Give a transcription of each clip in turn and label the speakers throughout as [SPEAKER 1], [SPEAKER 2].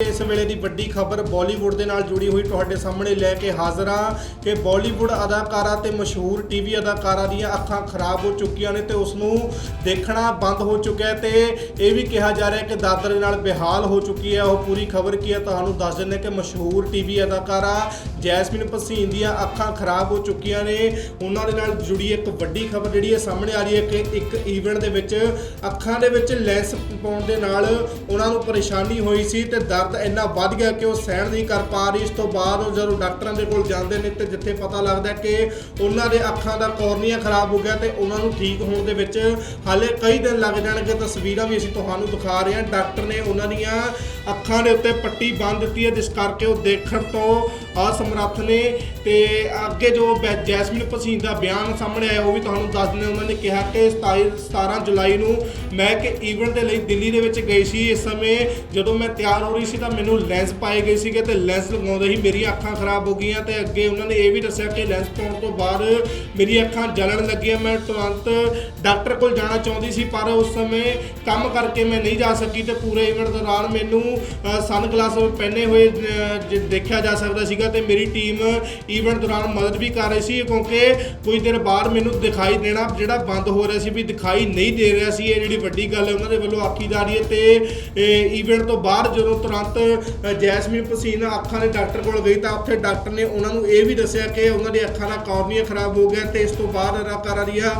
[SPEAKER 1] ਇਸ ਵੇਲੇ ਦੀ ਵੱਡੀ ਖਬਰ ਬਾਲੀਵੁੱਡ ਦੇ ਨਾਲ ਜੁੜੀ ਹੋਈ ਤੁਹਾਡੇ ਸਾਹਮਣੇ ਲੈ ਕੇ ਹਾਜ਼ਰ ਹਾਂ ਕਿ ਬਾਲੀਵੁੱਡ ਅਦਾਕਾਰਾ ਤੇ ਮਸ਼ਹੂਰ ਟੀਵੀ ਅਦਾਕਾਰਾ ਦੀਆਂ ਅੱਖਾਂ ਖਰਾਬ ਹੋ ਚੁੱਕੀਆਂ ਨੇ ਤੇ ਉਸ ਨੂੰ ਦੇਖਣਾ ਬੰਦ ਹੋ ਚੁੱਕਿਆ ਹੈ ਤੇ ਇਹ ਵੀ ਕਿਹਾ ਜਾ ਰਿਹਾ ਕਿ ਦਾਦਰ ਦੇ ਨਾਲ ਬੇਹਾਲ ਹੋ ਚੁੱਕੀ ਹੈ। ਉਹ ਪੂਰੀ ਖਬਰ ਕੀ ਹੈ ਤੁਹਾਨੂੰ ਦੱਸ ਦਿੰਦੇ ਕਿ ਮਸ਼ਹੂਰ ਟੀਵੀ ਅਦਾਕਾਰਾ ਜੈਸਮੀਨ ਭਸੀਨ ਦੀਆਂ ਅੱਖਾਂ ਖਰਾਬ ਹੋ ਚੁੱਕੀਆਂ ਨੇ। ਉਹਨਾਂ ਦੇ ਨਾਲ ਜੁੜੀ ਇੱਕ ਵੱਡੀ ਖਬਰ ਜਿਹੜੀ ਹੈ ਸਾਹਮਣੇ ਆ ਰਹੀ ਹੈ ਕਿ ਇੱਕ ਈਵੈਂਟ ਦੇ ਵਿੱਚ ਅੱਖਾਂ ਦੇ ਵਿੱਚ ਲੈਂਸ ਪਾਉਣ ਦੇ ਨਾਲ ਉਹਨਾਂ ਨੂੰ ਪਰੇਸ਼ਾਨੀ ਹੋਈ ਸੀ ਤੇ ਦਰਦ ਇੰਨਾ ਵੱਧ ਗਿਆ ਕਿ ਉਹ ਸਹਿਣ ਨਹੀਂ ਕਰ ਪਾ ਰਹੀ। ਇਸ ਤੋਂ ਬਾਅਦ ਉਹ ਜਦੋਂ ਡਾਕਟਰਾਂ ਦੇ ਕੋਲ ਜਾਂਦੇ ਨੇ ਤੇ ਜਿੱਥੇ ਪਤਾ ਲੱਗਦਾ ਕਿ ਉਹਨਾਂ ਦੇ ਅੱਖਾਂ ਦਾ ਕੋਰਨੀਆ ਖਰਾਬ ਹੋ ਗਿਆ ਤੇ ਉਹਨਾਂ ਨੂੰ ਠੀਕ ਹੋਣ ਦੇ ਵਿੱਚ ਹਾਲੇ ਕਈ ਦਿਨ ਲੱਗ ਜਾਣਗੇ। ਤਸਵੀਰਾਂ ਵੀ ਅਸੀਂ ਤੁਹਾਨੂੰ ਦਿਖਾ ਰਹੇ ਹਾਂ। ਡਾਕਟਰ ਨੇ ਉਹਨਾਂ ਦੀਆਂ ਅੱਖਾਂ ਦੇ ਉੱਤੇ ਪੱਟੀ ਬੰਨ੍ਹ ਦਿੱਤੀ ਹੈ, ਜਿਸ ਕਰਕੇ ਉਹ ਦੇਖਣ ਤੋਂ ਅਸਮਰੱਥ ਨੇ ਤੇ ਅੱਗੇ ਜੋ ਬੈ- ਜੈਸਮਿਨ ਭਸੀਨ ਦਾ ਬਿਆਨ ਸਾਹਮਣੇ ਆਇਆ, ਉਹ ਵੀ ਤੁਹਾਨੂੰ ਦੱਸ ਦਿੰਦੇ ਉਹਨਾਂ ਨੇ ਕਿਹਾ ਕਿ 27 17 ਜੁਲਾਈ ਨੂੰ ਮੈਂ ਕਿ ਈਵੈਂਟ ਦੇ ਲਈ ਦਿੱਲੀ ਦੇ ਵਿੱਚ ਗਈ ਸੀ। ਇਸ ਸਮੇਂ ਜਦੋਂ ਮੈਂ ਤਿਆਰ ਹੋ ਰਹੀ ਸੀ ਤਾਂ ਮੈਨੂੰ ਲੈਂਸ ਪਾਏ ਗਏ ਸੀਗੇ ਤੇ ਲੈਂਸ ਲਗਾਉਂਦੇ ਹੀ ਮੇਰੀਆਂ ਅੱਖਾਂ ਖਰਾਬ ਹੋ ਗਈਆਂ ਤੇ ਅੱਗੇ ਉਹਨਾਂ ਨੇ ਇਹ ਵੀ ਦੱਸਿਆ ਕਿ ਲੈਂਸ ਪਾਉਣ ਤੋਂ ਬਾਅਦ ਮੇਰੀਆਂ ਅੱਖਾਂ ਜਲਣ ਲੱਗੀਆਂ। ਮੈਂ ਤੁਰੰਤ ਡਾਕਟਰ ਕੋਲ ਜਾਣਾ ਚਾਹੁੰਦੀ ਸੀ, ਪਰ ਉਸ ਸਮੇਂ ਕੰਮ ਕਰਕੇ ਮੈਂ ਨਹੀਂ ਜਾ ਸਕੀ ਤੇ ਪੂਰੇ ਇਵੈਂਟ ਦੌਰਾਨ ਮੈਨੂੰ ਸਨ ਗਲਾਸ ਪਹਿਨੇ ਹੋਏ ਦੇਖਿਆ ਜਾ ਸਕਦਾ ਸੀਗਾ ਤੇ ਮੇਰੀ ਟੀਮ ਇਵੈਂਟ ਦੌਰਾਨ ਮਦਦ ਵੀ ਕਰ ਰਹੀ ਸੀ, ਕਿਉਂਕਿ ਕੁਝ ਦਿਨ ਬਾਅਦ ਮੈਨੂੰ ਦਿਖਾਈ ਦੇਣਾ ਜਿਹੜਾ ਬੰਦ ਹੋ ਰਿਹਾ ਸੀ ਵੀ ਦਿਖਾਈ ਨਹੀਂ ਦੇ ਰਿਹਾ ਸੀ। ਇਹ ਜਿਹੜੀ ਵੱਡੀ ਗੱਲ ਹੈ, ਉਹਨਾਂ ਦੇ ਵੱਲੋਂ ਆਖੀ ਜਾ ਰਹੀ ਹੈ ਤੇ ਇਵੈਂਟ ਤੋਂ ਬਾਅਦ ਜਦੋਂ ਤੁਰੰਤ ਅ, ਜੈਸਮੀਨ ਭਸੀਨ ਅੱਖਾਂ ਦੇ ਡਾਕਟਰ ਕੋਲ ਗਈ ਤਾਂ ਉੱਥੇ ਡਾਕਟਰ ਨੇ ਉਹਨਾਂ ਨੂੰ ਇਹ ਵੀ ਦੱਸਿਆ ਕਿ ਉਹਨਾਂ ਦੀ ਅੱਖਾਂ ਦਾ ਕਾਰਨੀਆ ਖਰਾਬ ਹੋ ਗਿਆ ਤੇ ਇਸ ਤੋਂ ਬਾਅਦ ਅਦਾਕਾਰਾ ਦੀਆਂ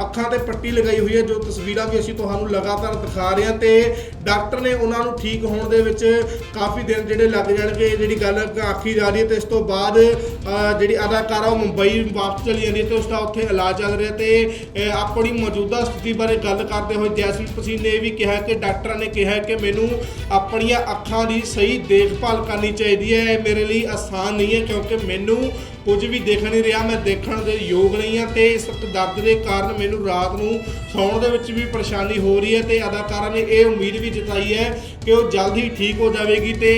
[SPEAKER 1] ਅੱਖਾਂ ਤੇ ਪੱਟੀ ਲਗਾਈ ਹੋਈ ਹੈ, ਜੋ ਤਸਵੀਰਾਂ ਵੀ ਅਸੀਂ ਤੁਹਾਨੂੰ ਲਗਾਤਾਰ ਦਿਖਾ ਰਹੇ ਹਾਂ ਤੇ ਡਾਕਟਰ ਨੇ ਉਹਨਾਂ ਨੂੰ ਠੀਕ ਹੋਣ ਦੇ ਵਿੱਚ ਕਾਫੀ ਦਿਨ ਜਿਹੜੇ ਲੱਗ ਜਾਣਗੇ। ਜਿਹੜੀ ਗੱਲ ਆਖੀ ਜਾ ਰਹੀ ਹੈ ਤੇ ਇਸ ਤੋਂ ਬਾਅਦ ਜਿਹੜੀ ਅਦਾਕਾਰਾ ਉਹ ਮੁੰਬਈ ਵਾਪਸ ਚਲੀ ਜਾਂਦੀ ਹੈ ਤੇ ਉਸ ਦਾ ਉੱਥੇ ਇਲਾਜ ਚੱਲ ਰਿਹਾ ਤੇ ਆਪਣੀ ਮੌਜੂਦਾ ਸਥਿਤੀ ਬਾਰੇ ਗੱਲ ਕਰਦੇ ਹੋਏ ਜੈਸਮੀਨ ਪਸੀਨ ਨੇ ਇਹ ਵੀ ਕਿਹਾ ਕਿ ਡਾਕਟਰਾਂ ਨੇ ਕਿਹਾ ਕਿ ਮੈਨੂੰ ਆਪਣੀਆਂ ਅੱਖਾਂ ਦੀ ਸਹੀ ਦੇਖਭਾਲ ਕਰਨੀ ਚਾਹੀਦੀ ਹੈ। ਇਹ ਮੇਰੇ ਲਈ ਆਸਾਨ ਨਹੀਂ ਹੈ ਕਿਉਂਕਿ ਮੈਨੂੰ ਕੁਝ ਵੀ ਦੇਖ ਨਹੀਂ ਰਿਹਾ, ਮੈਂ ਦੇਖਣ ਦੇ ਯੋਗ ਨਹੀਂ ਹਾਂ ਤੇ ਇਸ ਦਰਦ ਦੇ ਕਾਰਨ ਮੈਨੂੰ ਰਾਤ ਨੂੰ ਸੌਣ ਦੇ ਵਿੱਚ ਵੀ ਪਰੇਸ਼ਾਨੀ ਹੋ ਰਹੀ ਹੈ ਤੇ ਅਦਾਕਾਰਾਂ ਨੇ ਇਹ ਉਮੀਦ ਵੀ ਜਤਾਈ ਹੈ ਕਿ ਉਹ ਜਲਦ ਹੀ ਠੀਕ ਹੋ ਜਾਵੇਗੀ ਤੇ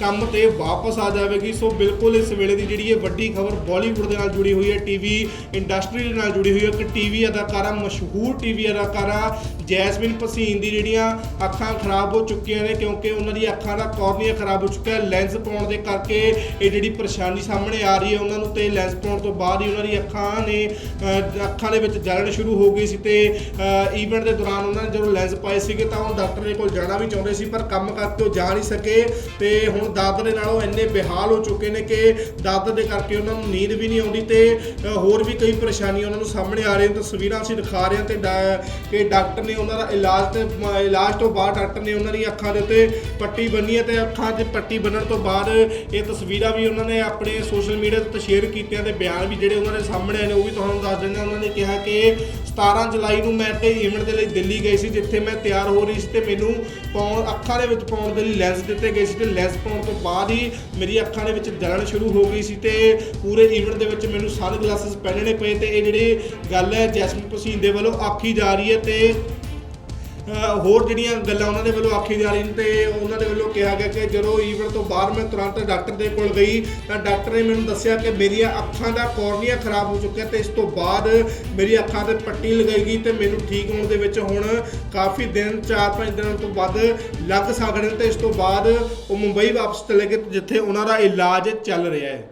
[SPEAKER 1] ਕੰਮ ਤੇ ਵਾਪਸ ਆ ਜਾਵੇਗੀ। ਸੋ ਬਿਲਕੁਲ ਇਸ ਵੇਲੇ ਦੀ ਜਿਹੜੀ ਇਹ ਵੱਡੀ ਖਬਰ ਬਾਲੀਵੁੱਡ ਦੇ ਨਾਲ ਜੁੜੀ ਹੋਈ ਹੈ ਟੀਵੀ ਇੰਡਸਟਰੀ ਦੇ ਨਾਲ ਜੁੜੀ ਹੋਈ ਹੈ। ਕਿ ਟੀਵੀ ਅਦਾਕਾਰਾ, ਮਸ਼ਹੂਰ ਟੀਵੀ ਅਦਾਕਾਰਾ ਜੈਸਮਿਨ ਭਸੀਨ ਦੀ ਜਿਹੜੀਆਂ ਅੱਖਾਂ ਖਰਾਬ ਹੋ ਚੁੱਕੀਆਂ ਨੇ, ਕਿਉਂਕਿ ਉਹਨਾਂ ਦੀ ਅੱਖਾਂ ਦਾ ਕਾਰਨੀਆ ਖਰਾਬ ਹੋ ਚੁੱਕਾ ਹੈ। ਲੈਂਸ ਪਾਉਣ ਦੇ ਕਰਕੇ ਇਹ ਜਿਹੜੀ ਪਰੇਸ਼ਾਨੀ ਸਾਹਮਣੇ ਆ ਰਹੀ ਹੈ, ਉਹਨਾਂ ਨੂੰ ਤੇ ਲੈਂਸ ਪਾਉਣ ਤੋਂ ਬਾਅਦ ਹੀ ਉਹਨਾਂ ਦੀ ਅੱਖਾਂ ਨੇ ਅੱਖਾਂ ਦੇ ਵਿੱਚ ਜਲਣ ਸ਼ੁਰੂ ਹੋ ਗਈ ਸੀ ਤੇ ਈਵੈਂਟ ਦੇ ਦੌਰਾਨ ਉਹਨਾਂ ਨੇ ਜਦੋਂ ਲੈਂਸ ਪਾਏ ਸੀਗੇ ਤਾਂ ਉਹ ਡਾਕਟਰ ਦੇ ਕੋਲ ਜਾਣਾ ਵੀ ਚਾਹੁੰਦੇ ਸੀ, ਪਰ ਕੰਮ ਕਰਕੇ ਉਹ ਜਾ ਨਹੀਂ ਸਕੇ ਤੇ ਹੁਣ ਦਰਦ ਦੇ ਨਾਲ ਉਹ ਇੰਨੇ ਬੇਹਾਲ ਹੋ ਚੁੱਕੇ ਨੇ ਕਿ ਦਰਦ ਦੇ ਕਰਕੇ ਉਹਨਾਂ ਨੂੰ ਨੀਂਦ ਵੀ ਨਹੀਂ ਆਉਂਦੀ ਤੇ ਹੋਰ ਵੀ ਕਈ ਪਰੇਸ਼ਾਨੀਆਂ ਉਹਨਾਂ ਨੂੰ ਸਾਹਮਣੇ ਆ ਰਹੀਆਂ ਤਸਵੀਰਾਂ ਅਸੀਂ ਦਿਖਾ ਰਹੇ ਹਾਂ ਤੇ ਡਾ- ਕਿ ਡਾਕਟਰ ਨੇ ਉਹਨਾਂ ਦਾ ਇਲਾਜ ਤੇ, ਇਲਾਜ ਤੋਂ ਬਾਅਦ ਡਾਕਟਰ ਨੇ ਉਹਨਾਂ ਦੀ ਅੱਖਾਂ ਦੇ ਉੱਤੇ ਪੱਟੀ ਬੰਨੀ ਹੈ ਤੇ ਅੱਖਾਂ 'ਤੇ ਪੱਟੀ ਬੰਨਣ ਤੋਂ ਬਾਅਦ ਇਹ ਤਸਵੀਰਾਂ ਵੀ ਉਹਨਾਂ ਨੇ ਆਪਣੇ ਸੋਸ਼ਲ ਮੀਡੀਆ ਤੇ ਸ਼ੇਅਰ ਕੀਤੀਆਂ ਤੇ ਬਿਆਨ ਵੀ ਜਿਹੜੇ ਉਹਨਾਂ ਦੇ ਸਾਹਮਣੇ ਨੇ, ਉਹ ਵੀ ਤੁਹਾਨੂੰ ਦੱਸ ਦਿੰਦੇ ਉਹਨਾਂ ਨੇ ਕਿਹਾ ਕਿ 17 ਜੁਲਾਈ ਨੂੰ ਮੈਂ ਤੇ ਈਵੈਂਟ ਦੇ ਲਈ ਦਿੱਲੀ ਗਈ ਸੀ, ਜਿੱਥੇ ਮੈਂ ਤਿਆਰ ਹੋ ਰਹੀ ਸੀ ਤੇ ਮੈਨੂੰ ਪਾਉਣ ਅੱਖਾਂ ਦੇ ਵਿੱਚ ਪਾਉਣ ਦੇ ਲਈ ਲੈਂਸ ਦਿੱਤੇ ਗਏ ਸੀ ਤੇ ਲੈਂਸ ਪਾਉਣ ਤੋਂ ਬਾਅਦ ਹੀ ਮੇਰੀ ਅੱਖਾਂ ਦੇ ਵਿੱਚ ਜਲਣ ਸ਼ੁਰੂ ਹੋ ਗਈ ਸੀ ਤੇ ਪੂਰੇ ਈਵੈਂਟ ਦੇ ਵਿੱਚ ਮੈਨੂੰ ਸਨ ਗਲਾਸਸ ਪਹਿਨਣੇ ਪਏ ਤੇ ਇਹ ਜਿਹੜੀ ਗੱਲ ਹੈ ਜੈਸਮੀਨ ਭਸੀਨ ਦੇ ਵੱਲੋਂ ਆਖੀ ਜਾ ਰਹੀ ਹੈ ਤੇ ਹੋਰ ਜਿਹੜੀਆਂ ਗੱਲਾਂ ਉਹਨਾਂ ਦੇ ਵੱਲੋਂ ਆਖੀ ਜਾ ਰਹੀਆਂ ਨੇ ਤੇ ਉਹਨਾਂ ਦੇ ਵੱਲੋਂ ਕਿਹਾ ਗਿਆ ਕਿ ਜਦੋਂ ਈਵਨ ਤੋਂ ਬਾਅਦ ਮੈਂ ਤੁਰੰਤ ਡਾਕਟਰ ਦੇ ਕੋਲ ਗਈ ਤਾਂ ਡਾਕਟਰ ਨੇ ਮੈਨੂੰ ਦੱਸਿਆ ਕਿ ਮੇਰੀਆਂ ਅੱਖਾਂ ਦਾ ਕੋਰਨੀਆ ਖਰਾਬ ਹੋ ਚੁੱਕਿਆ ਤੇ ਇਸ ਤੋਂ ਬਾਅਦ ਮੇਰੀ ਅੱਖਾਂ ਤੇ ਪੱਟੀ ਲਗਾਈ ਗਈ ਤੇ ਮੈਨੂੰ ਠੀਕ ਹੋਣ ਦੇ ਵਿੱਚ ਹੁਣ ਕਾਫੀ ਦਿਨ 4-5 ਦਿਨਾਂ ਤੋਂ ਵੱਧ ਲੱਗ ਸਕਦੇ ਨੇ ਤੇ ਇਸ ਤੋਂ ਬਾਅਦ ਉਹ ਮੁੰਬਈ ਵਾਪਸ ਚਲੇ ਗਏ ਜਿੱਥੇ ਉਹਨਾਂ ਦਾ ਇਲਾਜ ਚੱਲ ਰਿਹਾ ਹੈ।